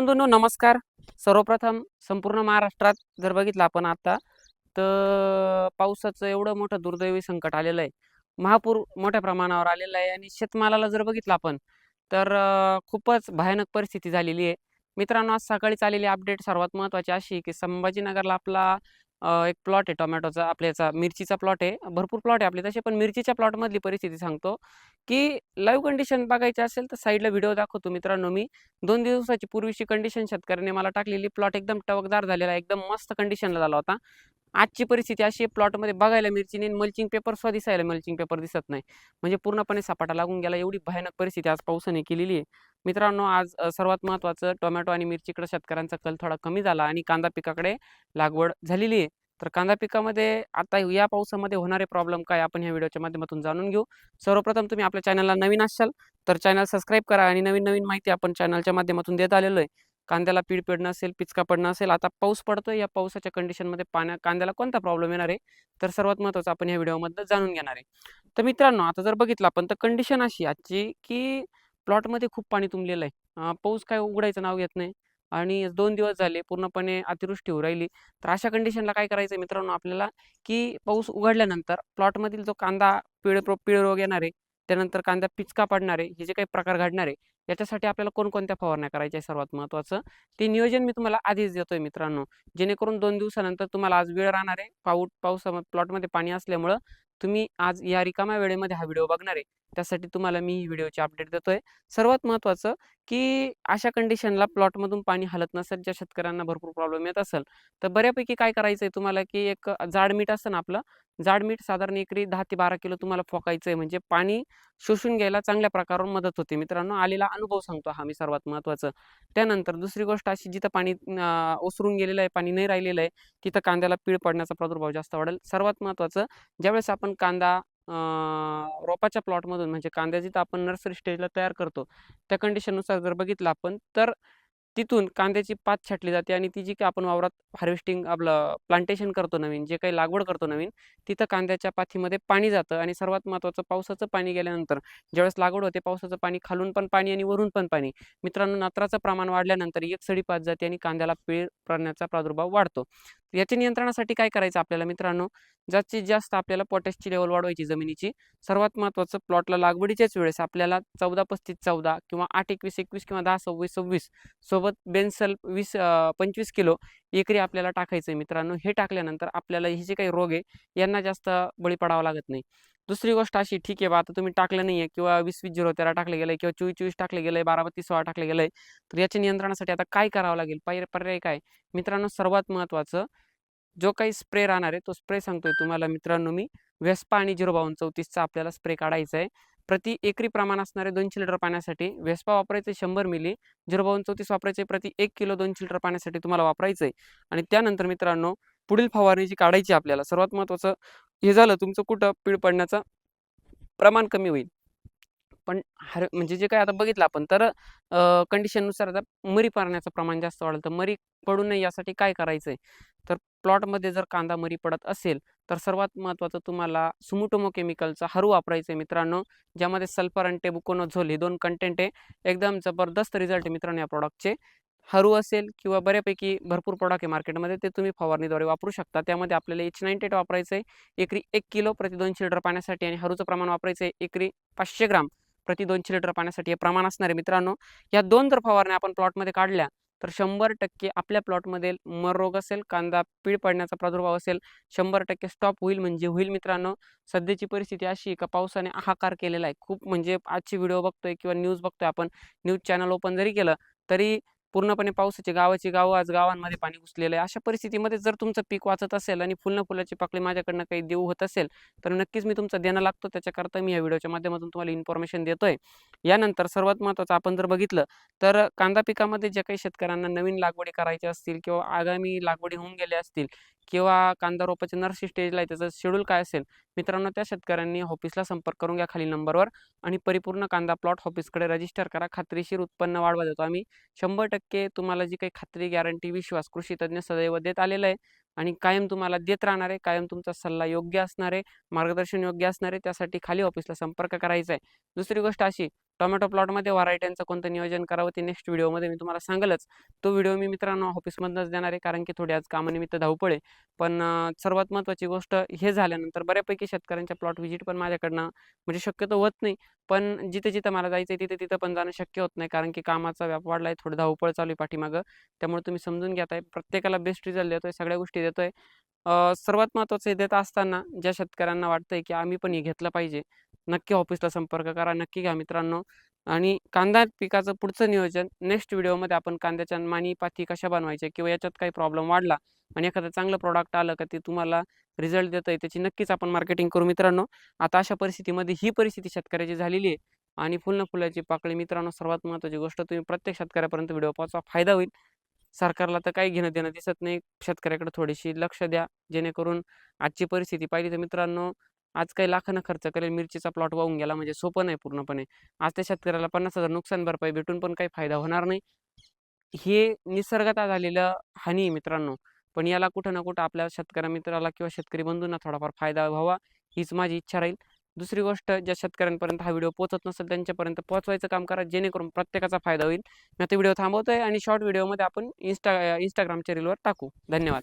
बंधूंनो नमस्कार. सर्वप्रथम संपूर्ण महाराष्ट्रात जर बघितलं आपण आता तर पावसाचं एवढं मोठं दुर्दैवी संकट आलेलं आहे. महापूर मोठ्या प्रमाणावर आलेला आहे आणि शेतमालाला जर बघितलं आपण तर खूपच भयानक परिस्थिती झालेली आहे. मित्रांनो आज सकाळीच आलेली अपडेट सर्वात महत्त्वाची अशी की संभाजीनगरला आपला एक प्लॉट आहे टोमॅटोचा आपल्याचा मिरचीचा प्लॉट आहे. भरपूर प्लॉट आहे आपले तसे पण मिरचीच्या प्लॉटमधली परिस्थिती सांगतो की लाईव्ह कंडिशन बघायची असेल तर साईडला व्हिडिओ दाखवतो मित्रांनो मी. दोन दिवसाची पूर्वीची कंडिशन शेतकऱ्याने मला टाकलेली प्लॉट एकदम टवकदार झालेला एकदम मस्त कंडिशनला झाला होता. आजची परिस्थिती अशी आहे प्लॉटमध्ये बघायला मिरचीने मल्चिंग पेपर सुद्धा दिसायला मल्चिंग पेपर दिसत नाही. म्हणजे पूर्णपणे सपाटा लागून गेला एवढी भयानक परिस्थिती आज पावसाने केलेली आहे. मित्रांनो आज सर्वात महत्त्वाचं टोमॅटो आणि मिरचीकडे शेतकऱ्यांचा कल थोडा कमी झाला आणि कांदा पिकाकडे लागवड झालेली आहे. तर कांदा पिकामध्ये आता या पावसामध्ये होणारे प्रॉब्लेम काय आपण ह्या व्हिडिओच्या माध्यमातून जाणून घेऊ. सर्वप्रथम तुम्ही आपल्या चॅनलला नवीन असाल तर चॅनल सबस्क्राईब करा आणि नवीन नवीन माहिती आपण चॅनलच्या माध्यमातून देत आलेलो आहे. कांद्याला पीड पडणं असेल पिचका पडणं असेल आता पाऊस पडतोय या पावसाच्या कंडिशनमध्ये पाण्या कांद्याला कोणता प्रॉब्लेम येणार आहे? तर सर्वात महत्त्वाचं आपण या व्हिडिओमध्ये जाणून घेणार आहे. तर मित्रांनो आता जर बघितलं आपण तर कंडिशन अशी आजची की प्लॉटमध्ये खूप पाणी तुंबलेलं आहे. पाऊस काय उघडायचं नाव घेत नाही. आणि दोन दिवस झाले पूर्णपणे अतिवृष्टी होऊ राहिली. तर अशा कंडिशनला काय करायचं मित्रांनो आपल्याला? की पाऊस उघडल्यानंतर प्लॉटमधील जो कांदा पिळ पिळ रोग येणार आहे त्यानंतर कांदा पिचका पडणार आहे हे जे काही प्रकार घडणार आहे याच्यासाठी आपल्याला कोणकोणत्या फवारण्या करायच्या आहे सर्वात महत्त्वाचं ते नियोजन मी तुम्हाला आधीच देतोय मित्रांनो. जेणेकरून दोन दिवसानंतर तुम्हाला आज वेळ राहणार आहे. पाऊस पाऊस प्लॉटमध्ये पाणी असल्यामुळं तुम्ही आज या रिकाम्या वेळेमध्ये हा व्हिडिओ बघणार आहे. त्यासाठी तुम्हाला मी ही अपडेट देतोय. सर्वात महत्त्वाचं की अशा कंडिशनला प्लॉटमधून पाणी हलत नसेल ज्या शेतकऱ्यांना भरपूर प्रॉब्लेम येत असेल तर बऱ्यापैकी काय करायचं आहे तुम्हाला की एक जाड मीठ असतं ना आपलं जाड मीठ साधारण एकरी दहा ते बारा किलो तुम्हाला फोकायचं आहे म्हणजे पाणी शोषून घ्यायला चांगल्या प्रकारावर मदत होते. मित्रांनो आलेला अनुभव सांगतो हा मी सर्वात महत्त्वाचं. त्यानंतर दुसरी गोष्ट अशी जिथं पाणी ओसरून गेलेलं आहे पाणी नाही राहिलेलं आहे तिथं कांद्याला पीळ पडण्याचा प्रादुर्भाव जास्त वाढेल. सर्वात महत्त्वाचं ज्यावेळेस आपण कांदा रोपाच्या प्लॉटमधून म्हणजे कांद्या जिथं आपण नर्सरी स्टेजला तयार करतो त्या कंडिशननुसार जर बघितलं आपण तर तिथून कांद्याची पात छाटली जाते आणि ती जी काही आपण वावरात हार्वेस्टिंग आपलं प्लांटेशन करतो नवीन जे काही लागवड करतो नवीन तिथं कांद्याच्या पाथीमध्ये पाणी जातं आणि सर्वात महत्त्वाचं पावसाचं पाणी गेल्यानंतर ज्यावेळेस लागवड होते पावसाचं पाणी खालून पण पाणी आणि वरून पण पाणी. मित्रांनो नत्राचं प्रमाण वाढल्यानंतर एक सडी पात जाते आणि कांद्याला पीळ पडण्याचा प्रादुर्भाव वाढतो. याच्या नियंत्रणासाठी काय करायचं आपल्याला मित्रांनो? जास्तीत जास्त आपल्याला पोटॅशची लेवल वाढवायची जमिनीची. सर्वात महत्त्वाचं प्लॉटला लागवडीच्याच वेळेस आपल्याला चौदा पस्तीस चौदा किंवा आठ एकवीस एकवीस किंवा दहा सव्वीस सव्वीस सोबत बेन्सल वीस पंचवीस किलो एकरी आपल्याला टाकायचं आहे मित्रांनो. हे टाकल्यानंतर आपल्याला हे जे काही रोग आहे यांना जास्त बळी पडावा लागत नाही. दुसरी गोष्ट अशी ठीक आहे बा आता तुम्ही टाकलं नाही आहे किंवा वीस वीस झिरो तेरा टाकलं गेलं किंवा चोवीस चोवीस टाकलं गेलं आहे बारा बत्तीस सोळा टाकलं गेलं आहे तर याच्या नियंत्रणासाठी आता काय करावं लागेल? पर्याय पर्याय काय? मित्रांनो सर्वात महत्त्वाचं जो काही स्प्रे राहणार आहे तो स्प्रे सांगतोय तुम्हाला मित्रांनो मी. वेस्पा आणि झिरो बावन्न चौतीसचा आपल्याला स्प्रे काढायचा आहे प्रति एकरी प्रमाण असणारे दोनशे लिटर पाण्यासाठी वेस्पा वापरायचे शंभर मिली झिरो चौतीस वापरायचे प्रति एक किलो दोनशे लिटर पाण्यासाठी तुम्हाला वापरायचं आहे. आणि त्यानंतर मित्रांनो पुढील फवारणी जी काढायची आपल्याला. सर्वात महत्त्वाचं हे झालं तुमचं कुठं? पीळ पडण्याचं प्रमाण कमी होईल. पण हर म्हणजे जे काय आता बघितलं आपण तर कंडिशननुसार आता मरी पडण्याचं प्रमाण जास्त वाढलं तर मरी पडू नये यासाठी काय करायचं आहे तर प्लॉटमध्ये जर कांदा मरी पडत असेल तर सर्वात महत्त्वाचं तुम्हाला सुमुटोमो केमिकलचा हरू वापरायचं आहे मित्रांनो ज्यामध्ये सल्फर आणि टेबुकोनोझोल हे दोन कंटेंट आहे. एकदम जबरदस्त रिझल्ट आहे मित्रांनो या प्रॉडक्टचे हरू असेल किंवा बऱ्यापैकी भरपूर प्रॉडक्ट आहे मार्केटमध्ये ते तुम्ही फवारणीद्वारे वापरू शकता. त्यामध्ये आपल्याला एच नाईन टेट वापरायचं आहे एकरी एक किलो प्रति दोनशे लिटर पाण्यासाठी आणि हरूचं प्रमाण वापरायचं आहे एकरी पाचशे ग्राम प्रति दोनशे लिटर पाण्यासाठी हे प्रमाण असणार आहे मित्रांनो. या दोन जर फवारण्या आपण प्लॉटमध्ये काढल्या तर शंभर टक्के आपल्या प्लॉटमध्ये मर रोग असेल कांदा पीळ पडण्याचा प्रादुर्भाव असेल शंभर टक्के स्टॉप होईल. म्हणजे होईल मित्रांनो सध्याची परिस्थिती अशी का पावसाने हाकार केलेला आहे. खूप म्हणजे आजची व्हिडिओ बघतोय किंवा न्यूज बघतोय आपण न्यूज चॅनल ओपन जरी केलं तरी पूर्णपणे पावसाची गावाची गावं आज गावांमध्ये पाणी घुसलेलं आहे. अशा परिस्थितीमध्ये जर तुमचं पीक वाचत असेल आणि फुलं फुलाची पाकळी माझ्याकडनं काही देऊ होत असेल तर नक्कीच मी तुमचं देणं लागतो. त्याच्याकरता मी या व्हिडिओच्या माध्यमातून तुम्हाला इन्फॉर्मेशन देतोय. यानंतर सर्वात महत्त्वाचं आपण जर बघितलं तर कांदा पिकामध्ये जे काही शेतकऱ्यांना नवीन लागवडी करायच्या असतील किंवा आगामी लागवडी होऊन गेल्या असतील किंवा कांदा रोपाचे नर्सरी स्टेजला आहे त्याचं शेड्यूल काय असेल मित्रांनो त्या शेतकऱ्यांनी ऑफिसला संपर्क करून घ्या खाली नंबरवर आणि परिपूर्ण कांदा प्लॉट ऑफिसकडे रजिस्टर करा. खात्रीशीर उत्पन्न वाढवा देतो आम्ही. शंभर टक्के तुम्हाला जी काही खात्री गॅरंटी विश्वास कृषी तज्ज्ञ सदैव देत आलेला आहे आणि कायम तुम्हाला देत राहणार आहे कायम तुमचा सल्ला योग्य असणार आहे मार्गदर्शन योग्य असणार आहे त्यासाठी खाली ऑफिसला संपर्क करायचा आहे. दुसरी गोष्ट अशी टोमॅटो प्लॉटमध्ये व्हरायट्यांचं कोणतं नियोजन करावं ते नेक्स्ट व्हिडिओमध्ये मी तुम्हाला सांगलच. तो व्हिडिओ मी मित्रांनो ऑफिसमधनंच देणार आहे कारण की थोडी आज कामानिमित्त धावपळ आहे. पण सर्वात महत्त्वाची गोष्ट हे झाल्यानंतर बऱ्यापैकी शेतकऱ्यांच्या प्लॉट व्हिजिट पण माझ्याकडनं म्हणजे शक्यतो होत नाही. पण जिथे जिथं मला जायचं आहे तिथे तिथं पण जाणं शक्य होत नाही कारण की कामाचा व्याप वाढला आहे थोडं धावपळ चालू आहे पाठीमागं. त्यामुळे तुम्ही समजून घेताय. आहे प्रत्येकाला बेस्ट रिझल्ट देतोय सगळ्या गोष्टी देतोय. सर्वात महत्त्वाचं देत असताना ज्या शेतकऱ्यांना वाटतंय की आम्ही पण हे घेतलं पाहिजे नक्की ऑफिसला संपर्क करा नक्की घ्या मित्रांनो. आणि कांदा पिकाचं पुढचं नियोजन नेक्स्ट व्हिडिओमध्ये आपण कांद्याच्या मानी पाती कशा बनवायच्या किंवा याच्यात काही प्रॉब्लेम वाढला आणि एखादं चांगलं प्रॉडक्ट आलं का ते तुम्हाला रिझल्ट देतं आहे त्याची नक्कीच आपण मार्केटिंग करू मित्रांनो. आता अशा परिस्थितीमध्ये ही परिस्थिती शेतकऱ्याची झालेली आहे आणि फुलं फुलाची पाकळी मित्रांनो सर्वात महत्त्वाची गोष्ट तुम्ही प्रत्येक शेतकऱ्यापर्यंत व्हिडिओ पाहचा फायदा होईल. सरकारला तर काही घेणं देणं दिसत नाही. शेतकऱ्याकडे थोडीशी लक्ष द्या. जेणेकरून आजची परिस्थिती पाहिली तर मित्रांनो आज काही लाखानं खर्च करेल. मिरचीचा प्लॉट वाहून गेला म्हणजे सोपं नाही पूर्णपणे. आज त्या शेतकऱ्याला पन्नास हजार नुकसान भरपाई भेटून पण काही फायदा होणार नाही. हे निसर्गता झालेलं हानी आहे मित्रांनो. पण याला कुठं ना कुठं आपल्या शेतकऱ्या मित्राला किंवा शेतकरी बंधूंना थोडाफार फायदा व्हावा हीच माझी इच्छा राहील. दुसरी गोष्ट ज्या शेतकऱ्यांपर्यंत हा व्हिडिओ पोहोचत नसेल त्यांच्यापर्यंत पोहोचवायचं काम करा जेणेकरून प्रत्येकाचा फायदा होईल. मी आता व्हिडिओ थांबवतोय आणि शॉर्ट व्हिडिओमध्ये आपण इन्स्टा इंस्टाग्रामच्या रीलवर टाकू. धन्यवाद.